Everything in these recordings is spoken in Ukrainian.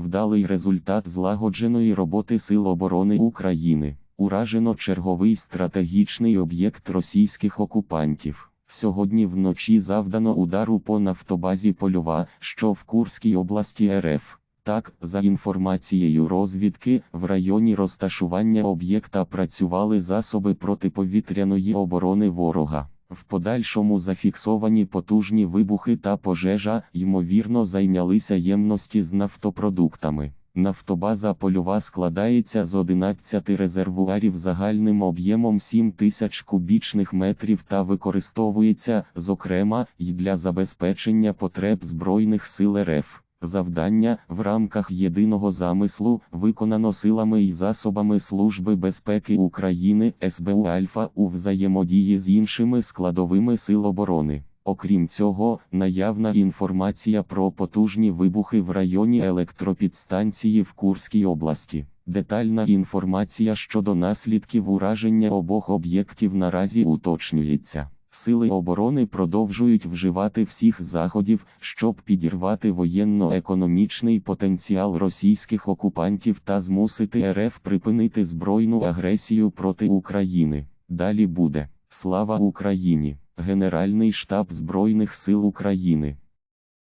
Вдалий результат злагодженої роботи Сил оборони України. Уражено черговий стратегічний об'єкт російських окупантів. Сьогодні вночі завдано удару по нафтобазі Польова, що в Курській області РФ. Так, за інформацією розвідки, в районі розташування об'єкта працювали засоби протиповітряної оборони ворога. В подальшому зафіксовані потужні вибухи та пожежа, ймовірно, зайнялися ємності з нафтопродуктами. Нафтобаза польова складається з 11 резервуарів загальним об'ємом 7 тисяч кубічних метрів та використовується, зокрема, й для забезпечення потреб Збройних сил РФ. Завдання в рамках єдиного замислу виконано силами і засобами Служби безпеки України СБУ Альфа у взаємодії з іншими складовими сил оборони. Окрім цього, наявна інформація про потужні вибухи в районі електропідстанції в Курській області. Детальна інформація щодо наслідків ураження обох об'єктів наразі уточнюється. Сили оборони продовжують вживати всіх заходів, щоб підірвати воєнно-економічний потенціал російських окупантів та змусити РФ припинити збройну агресію проти України. Далі буде Слава Україні! Генеральний штаб Збройних сил України.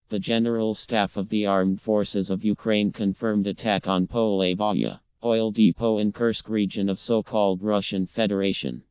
The General Staff of the Armed Forces of Ukraine confirmed attack on Polevaya, oil depot in Kursk region of so-called Russian Federation.